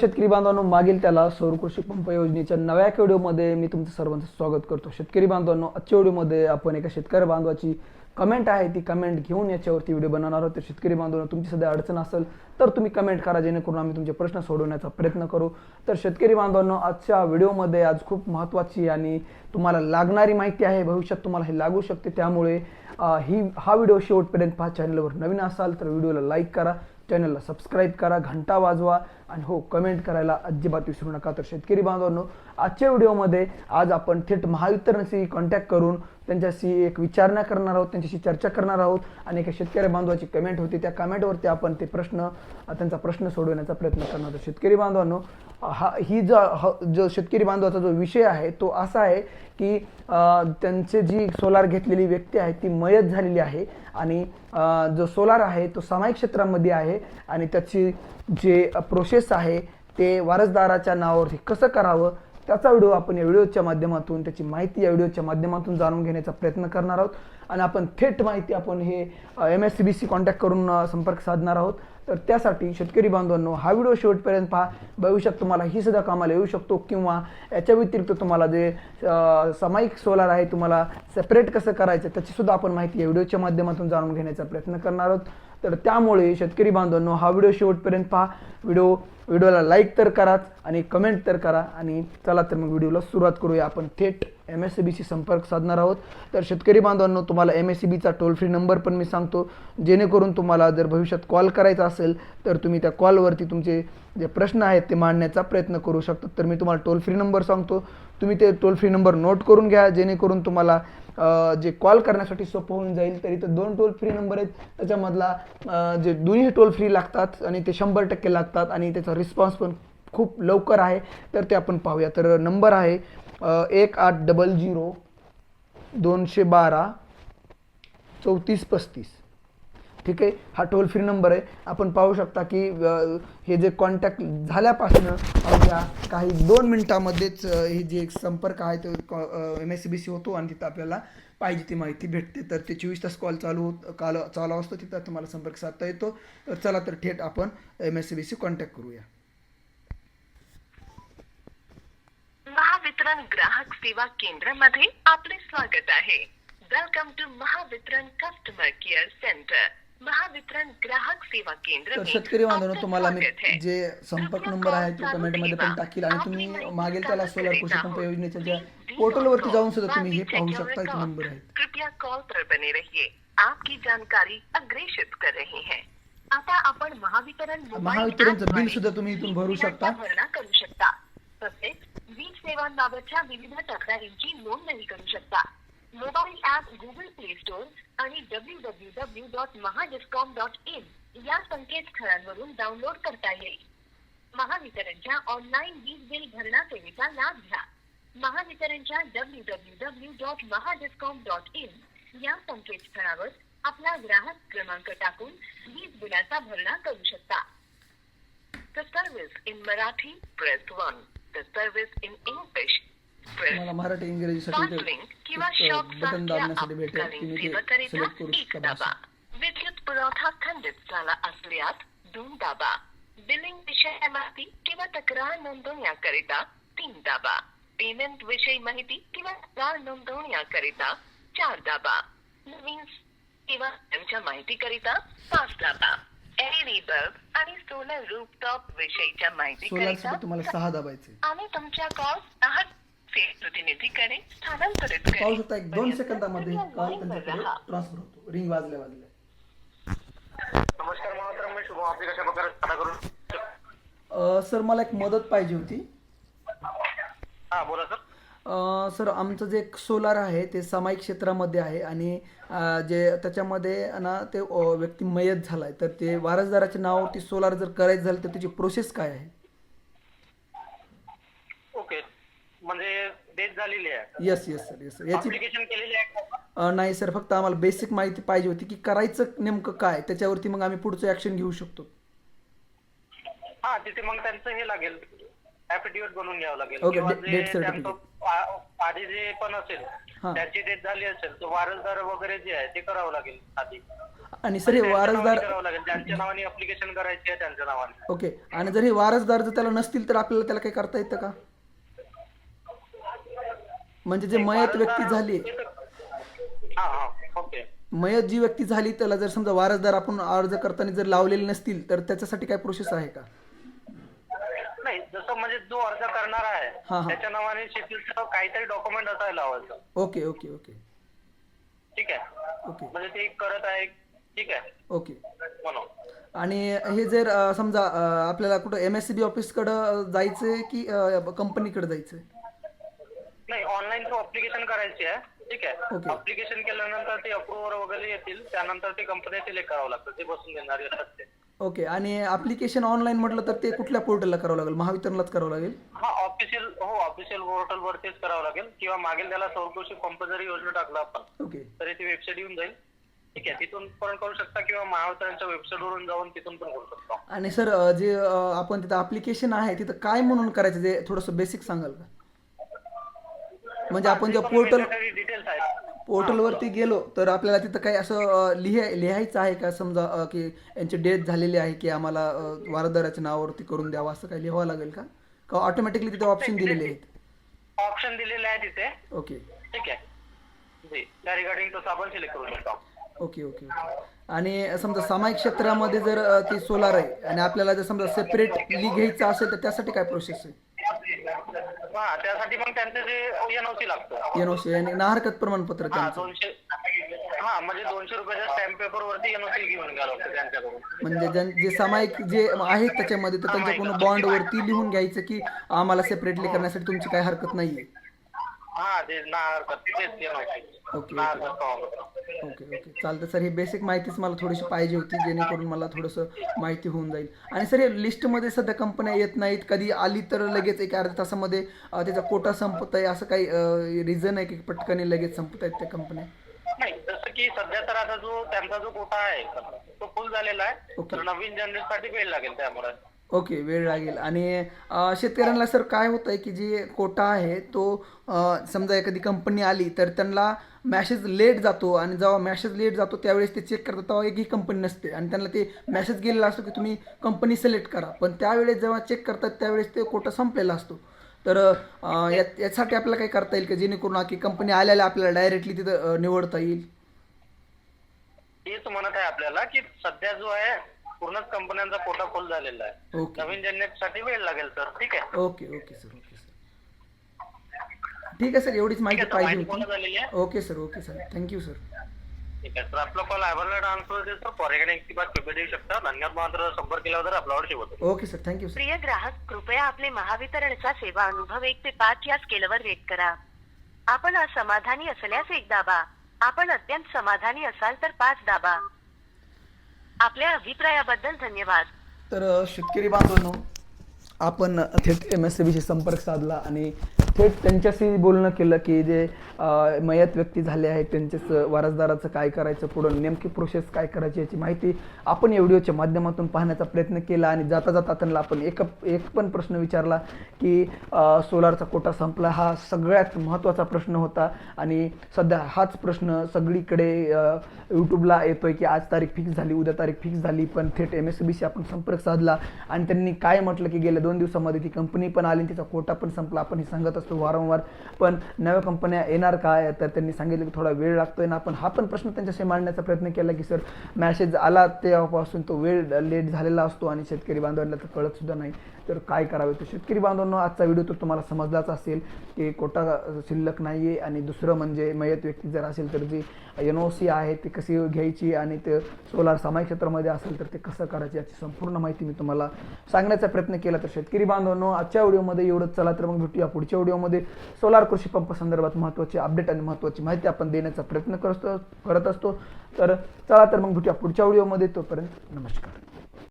शेतकरी बांधवांनो मागील त्याला सौर कृषी पंप योजनेच्या नव्या व्हिडिओमध्ये मी तुमचं सर्वांचं स्वागत करतो. शेतकरी बांधवांनो आजच्या व्हिडिओमध्ये आपण एका शेतकरी बांधवाची कमेंट आहे ती कमेंट घेऊन याच्यावरती व्हिडिओ बनवणार आहोत. तर शेतकरी बांधवांनो तुमची सध्या अडचण असेल तर तुम्ही कमेंट करा जेणेकरून आम्ही तुमचे प्रश्न सोडवण्याचा प्रयत्न करू. तर शेतकरी बांधवांनो आजच्या व्हिडिओमध्ये आज खूप महत्त्वाची आणि तुम्हाला लागणारी माहिती आहे भविष्यात तुम्हाला हे लागू शकते. त्यामुळे ही हा व्हिडिओ शेवटपर्यंत पहा. चॅनलवर नवीन असाल तर व्हिडिओला लाईक करा. चॅनलला सबस्क्राईब करा घंटा वाजवा आणि हो कमेंट करायला अजिबात विसरू नका. तर शेतकरी बांधवांनो आजच्या व्हिडिओमध्ये आज आपण थेट महावितरणशी कॉन्टॅक्ट करून त्यांच्याशी एक विचारणा करणार आहोत त्यांच्याशी चर्चा करणार आहोत आणि एका शेतकरी बांधवाची कमेंट होती. त्या कमेंटवरती आपण ते प्रश्न त्यांचा प्रश्न सोडवण्याचा प्रयत्न करणार आहोत. शेतकरी बांधवांनो हा ही जो जो शेतकरी बांधवाचा जो विषय आहे तो असा आहे की त्यांचे जी सोलार घेतलेली व्यक्ती आहे ती मयत झालेली आहे आणि जो सोलार आहे तो सामायिक क्षेत्रामध्ये आहे आणि त्याची जे प्रोसेस आहे ते वारसदाराच्या नावावरती कसं करावं त्याचा व्हिडिओ आपण या व्हिडिओच्या माध्यमातून त्याची माहिती या व्हिडिओच्या माध्यमातून जाणून घेण्याचा प्रयत्न करणार आहोत. आणि आपण थेट माहिती आपण हे M S C B C contact करून संपर्क साधणार आहोत. तर त्यासाठी शेतकरी बांधवांनो हा व्हिडिओ शेवटपर्यंत पहा. भविष्यात तुम्हाला ही सुद्धा कामाला येऊ शकतो किंवा याच्या व्यतिरिक्त तुम्हाला जे सामायिक सोलार आहे तुम्हाला सेपरेट कसं करायचं त्याची सुद्धा आपण माहिती या व्हिडिओच्या माध्यमातून जाणून घेण्याचा प्रयत्न करणार आहोत. तर त्यामुळे शेतकरी बांधवांनो हा व्हिडिओ शेवटपर्यंत पहा. व्हिडिओ व्हिडिओला लाईक तर कराच आणि कमेंट तर करा आणि चला तर मग व्हिडिओला सुरुवात करूया. आपण थेट एम एस सी बीशी संपर्क साधणार आहोत. तर शेतकरी बांधवांनो तुम्हाला एम एस सी बीचा टोल फ्री नंबर पण मी सांगतो. जेणेकरून तुम्हाला जर भविष्यात कॉल करायचा असेल तर तुम्ही त्या कॉलवरती तुमचे जे प्रश्न आहेत ते मांडण्याचा प्रयत्न करू शकता. तर मी तुम्हाला टोल फ्री नंबर सांगतो. तुम्ही ते टोल फ्री नंबर नोट करून घ्या. जेणेकरून तुम्हाला जे कॉल करण्यासाठी सोपं होऊन जाईल तर इथं दोन टोल फ्री नंबर आहेत. त्याच्यामधला जे दोन्ही टोल फ्री लागतात आणि ते शंभर टक्के लागतात आणि त्याचा रिस्पॉन्स पण खूप लवकर आहे. तर ते आपण पाहूया. तर नंबर आहे एक आठ डबल झिरो दोनशे बारा चौतीस पस्तीस. ठीक आहे? हा टोल फ्री नंबर आहे. आपण पाहू शकता की हे जे कॉन्टॅक्ट झाल्यापासून अवघ्या काही दोन मिनटामध्येच हे जे संपर्क आहे तो M S C B C होतो आणि तिथं आपल्याला पाहिजे ती माहिती भेटते. तर ते चोवीस तास कॉल चालू होत काल चालू असतो तिथं तुम्हाला संपर्क साधता येतो. तर चला तर थेट आपण M S C B C contact करूया. महावितरण ग्राहक सेवा केंद्रामध्ये आपले स्वागत आहे welcome to Mahavitaran customer care centre Mahavitaran ग्राहक सेवा केंद्र तर शेतकरी बांधवांनो तुम्हाला मी. जे संपर्क नंबर आहे तो चालू कमेंटमध्ये पण. टाकील आणि तुम्ही मागेल त्याला सोलार कृषी पंप. योजनेच्या ज्या पोर्टलवरती don't जाऊन सुद्धा तुम्ही हे पाहू शकता record. नंबर आहे कृपया कॉल पर बने रहिए आपकी जानकारी अग्रेषित कर रहे हैं आता आपण महावितरण महावितरणचं बिल सुद्धा तुम्ही इथून भरू शकता. बिलाचा भरणा करू शकता तसेच वीज सेवांबाबतच्या विविध तक्रारींची नोंदणी करू शकता. Mobile app Google Play Store आणि W W W dot Mahadiscom dot in या संकेतस्थळांवरून डाउनलोड करता येईल. महावितरणच्या ऑनलाईन वीज बिल भरणा सेवेचा लाभ घ्या. महावितरणच्या W W W dot Mahadiscom dot in या संकेतस्थळावर आपला ग्राहक क्रमांक टाकून वीज बिलाचा भरणा करू शकता. The service in Marathi, press 1. The service in English, तुम्हाला मराठी इंग्रजीसाठी बटन दाबण्यासाठी भेटेल. तुम्ही ते सिलेक्ट करू एक शकता विद्युत पुरवठा खंडित झाला असल्यास दोन दाबा. बिलिंग विषय माहिती किंवा तक्रार नोंदवण्याकरिता तीन दाबा. पेमेंट विषयी माहिती किंवा तक्रार नोंदवण्याकरिता चार दाबा. नवीन किंवा त्यांच्या माहितीकरिता पाच दाबा. बल्ब आणि सोलर रूफटॉप विषयीच्या सोलारसाठी तुम्हाला सहा दाबायचे आम्ही तुमच्या कॉल आहात प्रतिनिधीकडे स्थलांतरित पाहू करेन. शकता एक दोन सेकंदामध्ये कॉल त्यांच्याकडे. ट्रान्सफर होतो रिंग वाजल्या वाजल्या नमस्कार महावितरण मी शुभम आपली कशा प्रकारे साधा करू शकतो? अ, सर मला एक मदत पाहिजे होती हा बोला सर सर आमचं जे सोलार आहे ते सामायिक क्षेत्रामध्ये आहे आणि अ, जे त्याच्यामध्ये ना ते अ, व्यक्ती मयत झालाय. तर ते वारसदाराच्या नावावरती सोलार जर करायचं झालं तर त्याची प्रोसेस काय आहे? ओके. म्हणजे डेट झालेली आहे yes yes sir yes sir याची अप्लिकेशन केलेली आहे का? अ, नाही सर फक्त आम्हाला बेसिक माहिती पाहिजे होती की करायचं नेमकं काय? त्याच्यावरती मग आम्ही पुढचं ऍक्शन घेऊ शकतो. हा तिथे मग त्यांचं हे लागेल. ऍफिडेव्हिट बनवून घ्यावं लागेल. Okay, किंवा date- जे date certificate. त्यांचं आ- आधी जे पण असेल हा. त्यांची डेट झाली असेल तर वारसदार वगैरे जे आहे ते करावं लागेल आधी. आणि सर हे त्यांच्या नावाने वारसदार करावं लागेल. ज्यांच्या नावाने अप्लिकेशन करायची आहे त्यांच्या नावाने. ओके आणि जर हे वारसदार जर त्याला नसतील तर आपल्याला त्याला काही करता येतं का? म्हणजे जे मयत व्यक्ती झाली हा हा ओके. मयत जी व्यक्ती झाली त्याला जर समजा वारसदार आपण अर्ज करताना जर लावलेले नसतील तर त्याच्यासाठी काय प्रोसेस आहे का? नाही जसं म्हणजे जो अर्ज करणार आहे हा. त्याच्या नावाने शेतीचं काहीतरी डॉक्युमेंट असायला हवं ओके ओके ओके. ठीक आहे? ओके. म्हणजे ते करत आहे ठीक आहे? ओके. म्हणून. आणि हे जर अं, समजा अं, आपल्याला कुठं एम एस सी बी ऑफिसकडं जायचंय की कंपनीकडे जायचंय? नाही ऑनलाईन तो अप्लिकेशन करायची आहे ठीक आहे? Okay. अप्लिकेशन केल्यानंतर ते अप्रुव्हर वगैरे येतील त्यानंतर ते कंपनी सिलेक्ट करावं लागतं ते बसून देणारे असतात ते. ओके आणि ऍप्लिकेशन ऑनलाईन म्हटलं तर ते कुठल्या पोर्टलला करावं लागेल? महावितरणलाच करावं लागेल? हा ऑफिशियल हो ऑफिशियल पोर्टल वरतीच करावं लागेल. किंवा मागेल त्याला सौरकृषी जरी योजना टाकला आपण. ओके. तरी ती वेबसाईट येऊन जाईल. ठीक आहे तिथून पण करू शकता किंवा महावितरणच्या वेबसाईट वरून जाऊन तिथून पण करू शकता. आणि सर अं, जे अं, आपण तिथं ऍप्लिकेशन आहे तिथं काय म्हणून करायचं? ते थोडंसं बेसिक सांगाल का? म्हणजे आपण जेव्हा पोर्टल आहेत पोर्टलवरती गेलो तर आपल्याला तिथं काही असं लिहाय लिहायचं आहे का? समजा की यांची डेथ झालेली आहे की आम्हाला अं, वारसदाराच्या नावावरती करून द्यावं असं काही लिहावं लागेल का? का ऑटोमॅटिकली तिथे ऑप्शन दिलेले आहेत? ऑप्शन दिलेले आहे तिथे. ओके ठीक आहे. जी त्या रिगार्डिंग तसं आपण सिलेक्ट करू शकतो. ओके ओके आणि समजा सामायिक क्षेत्रामध्ये जर ती सोलार आहे आणि आपल्याला जर समजा सेपरेटली घ्यायचं असेल तर त्यासाठी काय प्रोसेस आहे? हा त्यासाठी मग त्यांचं जे एनओसी लागतं. एन ओ सी आणि नाहरकत प्रमाणपत्र हा त्यांचं. दोनशे हा म्हणजे दोनशे रुपयाच्या स्टॅम्प पेपर वरती एनओसी घेऊन घ्यावं लागतं त्यांच्याकडून. म्हणजे ज्यां- जे सामायिक जे आहेत त्याच्यामध्ये तर त्यांच्याकडून बॉन्डवरती लिहून घ्यायचं की आम्हाला सेपरेटली करण्यासाठी तुमची काही हरकत नाहीये. हा ते ना हरकत तेच एनओसी ओके ओके. चालतं. सर ही बेसिक माहितीच मला थोडीशी पाहिजे होती जेणेकरून मला थोडंसं माहिती होऊन जाईल. आणि सर हे लिस्टमध्ये सध्या कंपन्या येत नाहीत. कधी आली तर लगेच एक अर्ध्या तासामध्ये अं, त्याचा कोटा संपत आहे. असं काही रिझन आहे की पटकन लगेच संपत आहेत त्या कंपन्या नाही जसं की सध्या तर आता जो त्यांचा जो कोटा आहे तो फुल झालेला आहे. ओके. तर नवीन जनरेशनसाठी वेळ लागेल त्यामुळे. ओके वेळ लागेल. आणि शेतकऱ्यांना सर काय होतं आहे की जे कोटा आहे तो समजा एखादी कंपनी आली तर त्यांना मॅसेज लेट जातो आणि जेव्हा मॅसेज लेट जातो त्यावेळेस ते चेक करतात तेव्हा एकही कंपनी नसते. आणि त्यांना ते मॅसेज गेलेला असतो की तुम्ही कंपनी सिलेक्ट करा. पण त्यावेळेस जेव्हा चेक करतात त्यावेळेस ते कोटा संपलेला असतो. तर यात यासाठी आपल्याला काय करता येईल का जेणेकरून की कंपनी आल्याला आपल्याला डायरेक्टली तिथं निवडता येईल? तेच म्हणत आहे आपल्याला की सध्या जो आहे पूर्णच कंपन्यांचा कोटा फुल झालेला आहे. ओके. नवीन जनरेशनसाठी वेळ लागेल सर. ठीक आहे? Okay okay sir. Okay sir. ठीक आहे सर. एवढीच ठीक माहिती आहे सर. पाहिजे माहिती पूर्ण होती. आहे. Okay sir. Okay sir. Thank you sir ठीक आहे तर आपला कॉल सर. बात कृपया देऊ शकता. धन्यवाद मात्र. संपर्क केल्यावर आपल्यावर शिवतो okay sir. Thank you sir प्रिय ग्राहक कृपया आपले महावितरणचा सेवा अनुभव एक ते पाच या स्केलवर रेट करा. आपण असमाधानी असल्यास एक दाबा. आपण अत्यंत समाधानी असाल तर पाच दाबा. आपल्या अभिप्रायाबद्दल धन्यवाद. तर शेतकरी बांधवांनो आपण थेट एम एस सी बीशी संपर्क साधला आणि थेट त्यांच्याशी बोलणं केलं की जे मयत व्यक्ती झाले आहेत त्यांच्याच वारसदाराचं काय करायचं पुढं नेमकी प्रोसेस काय करायची याची माहिती आपण या व्हिडिओच्या माध्यमातून पाहण्याचा प्रयत्न केला आणि जाता जाता त्यांना आपण एक एक पण प्रश्न विचारला की सोलारचा कोटा संपला. हा सगळ्यात महत्त्वाचा प्रश्न होता आणि सध्या हाच प्रश्न सगळीकडे यूट्यूबला यूट्यूबला येतोय की आज तारीख फिक्स झाली उद्या तारीख फिक्स झाली पण थेट एम एस बीशी आपण संपर्क साधला आणि त्यांनी काय म्हटलं की गेल्या दोन दिवसामध्ये ती कंपनी पण आली आणि तिचा कोटा पण संपला. आपण हे सांगत असतो वारंवार. पण नव्या कंपन्या येणार काय? तर त्यांनी सांगितलं की थोडा वेळ लागतोय ना. आपण हा पण प्रश्न त्यांच्याशी मांडण्याचा प्रयत्न केला की सर मॅसेज आला तेव्हापासून तो वेळ लेट झालेला असतो आणि शेतकरी बांधवांना तर कळत सुद्धा नाही. तर काय करावे? तर शेतकरी बांधवांना आजचा व्हिडिओ तर तुम्हाला समजलाच असेल की कोटा शिल्लक नाही आहे आणि दुसरं म्हणजे मयत व्यक्ती जर असेल तर जी एन ओ सी आहे ती कशी घ्यायची आणि ते सोलार सामायिक क्षेत्रामध्ये असेल तर ते कसं करायचे याची संपूर्ण माहिती मी तुम्हाला सांगण्याचा प्रयत्न केला. तर शेतकरी बांधवांनो आजच्या व्हिडिओमध्ये एवढंच. चला तर मग भेटूया पुढच्या व्हिडिओमध्ये सोलार कृषी पंप संदर्भात महत्त्वाची अपडेट आणि महत्त्वाची माहिती आपण देण्याचा प्रयत्न करतो करत असतो. तर चला तर मग भेटूया पुढच्या व्हिडिओमध्ये. तोपर्यंत नमस्कार.